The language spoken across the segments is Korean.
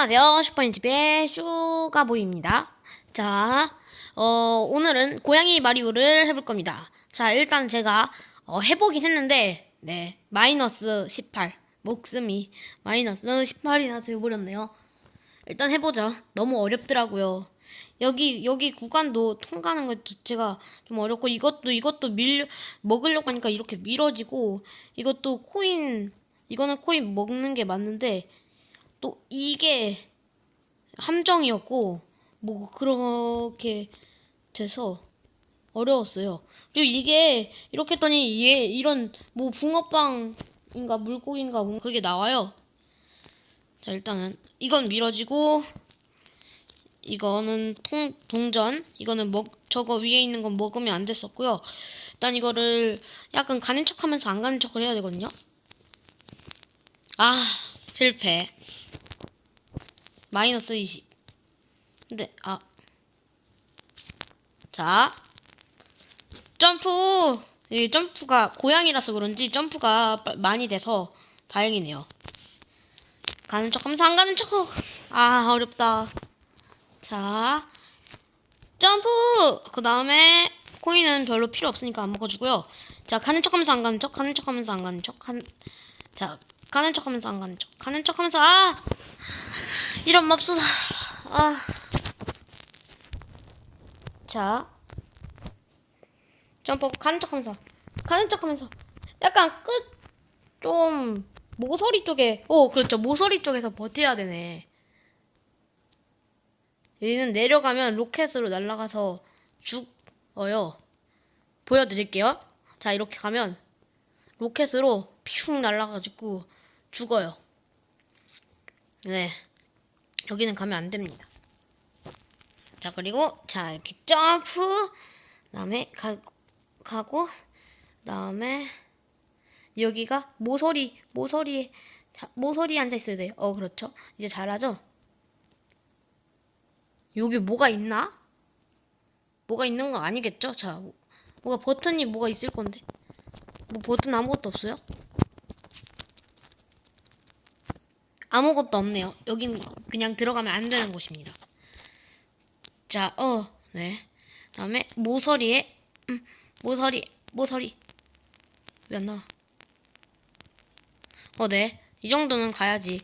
안녕하세요. 슈퍼인티비의 슈가보이입니다. 자, 어, 오늘은 고양이 마리오를 해볼 겁니다. 자, 일단 제가 어, 해보긴 했는데, 네, 마이너스 18. 목숨이 마이너스 18이나 돼버렸네요. 일단 해보자. 너무 어렵더라고요. 여기, 여기 구간도 통과하는 것 자체가 좀 어렵고, 이것도, 이것도 밀, 먹으려고 하니까 이렇게 밀어지고, 이것도 코인, 이거는 코인 먹는 게 맞는데, 또 이게 함정이었고 뭐 그렇게 돼서 어려웠어요. 그리고 이게 이렇게 했더니 얘 이런 뭐 붕어빵인가 물고기인가 뭐 그게 나와요. 자 일단은 이건 밀어지고 이거는 통 동전 이거는 먹 저거 위에 있는 건 먹으면 안 됐었고요. 일단 이거를 약간 가는 척하면서 안 가는 척을 해야 되거든요. 아 실패. 마이너스 20. 근데, 아. 자. 점프! 이 점프가 고양이라서 그런지 점프가 빠- 많이 돼서 다행이네요. 가는 척 하면서 안 가는 척! 아, 어렵다. 자. 점프! 그 다음에 코인은 별로 필요 없으니까 안 먹어주고요. 자, 가는 척 하면서 안 가는 척, 가는 척 하면서 안 가는 척, 간, 자, 가는 척 하면서 안 가는 척, 가는 척 하면서, 아! 이런 맙소사. 아. 자. 점프하고 가는 척 하면서. 가는 척 하면서. 약간 끝, 좀, 모서리 쪽에, 오, 그렇죠. 모서리 쪽에서 버텨야 되네. 얘는 내려가면 로켓으로 날아가서 죽어요. 보여드릴게요. 자, 이렇게 가면 로켓으로 퓨 날아가지고 죽어요. 네. 여기는 가면 안 됩니다. 자, 그리고 자, 이렇게 점프 그 다음에 가, 가고 그 다음에 여기가 모서리 모서리에 자, 모서리에 앉아 있어야 돼요. 어, 그렇죠. 이제 잘하죠? 여기 뭐가 있나? 뭐가 있는 거 아니겠죠? 자, 뭐가 버튼이 뭐가 있을 건데. 뭐 버튼 아무것도 없어요? 아무것도 없네요. 여긴 그냥 들어가면 안 되는 곳입니다. 자, 어, 네. 다음에 모서리에, 음, 모서리, 모서리. 왜 안 나와? 어, 네. 이 정도는 가야지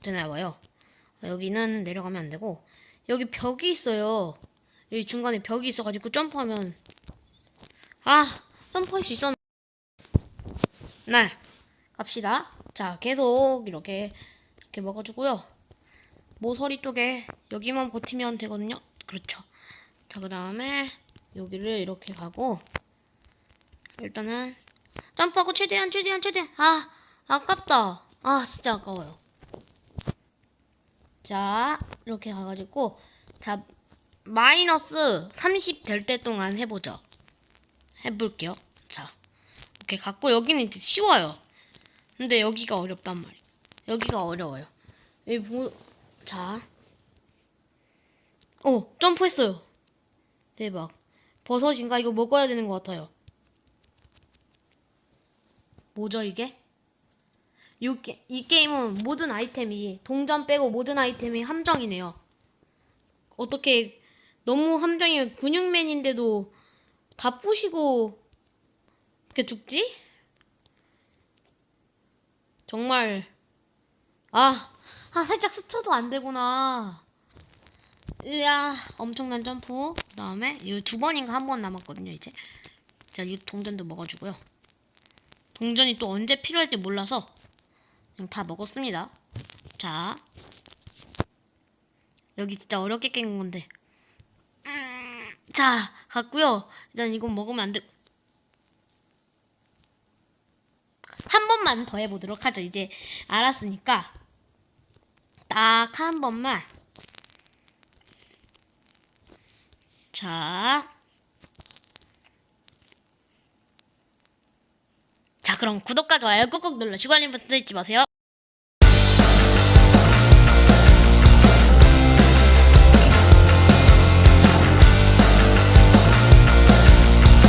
되나 봐요. 여기는 내려가면 안 되고, 여기 벽이 있어요. 여기 중간에 벽이 있어가지고 점프하면, 아, 점프할 수 있었. 네. 갑시다. 자, 계속 이렇게 이렇게 먹어주고요. 모서리 쪽에 여기만 버티면 되거든요. 그렇죠. 자, 그 다음에 여기를 이렇게 가고 일단은 점프하고 최대한 최대한 최대한 아 아깝다. 아 진짜 아까워요. 자 이렇게 가가지고 자 마이너스 30 될 때 동안 해보죠. 해볼게요. 자 이렇게 갖고 여기는 이제 쉬워요. 근데 여기가 어렵단 말이야. 여기가 어려워요. 여기 보, 자. 오, 점프했어요. 대박. 버섯인가? 이거 먹어야 되는 것 같아요. 뭐죠, 이게? 요, 게, 이 게임은 모든 아이템이, 동전 빼고 모든 아이템이 함정이네요. 어떻게, 너무 함정이 근육맨인데도 다 부시고, 이렇게 죽지? 정말 아, 아 살짝 스쳐도 안 되구나. 으아, 엄청난 점프. 그다음에 이 두 번인가 한 번 남았거든요, 이제. 자, 이 동전도 먹어주고요. 동전이 또 언제 필요할지 몰라서 그냥 다 먹었습니다. 자, 여기 진짜 어렵게 깬 건데. 음, 자, 갔고요. 일단 이건 먹으면 안 돼. 한 번만 더 해보도록 하죠. 이제 알았으니까 딱 한 번만. 자. 자, 그럼 구독과 좋아요 꾹꾹 눌러주고 알림 버튼 잊지 마세요.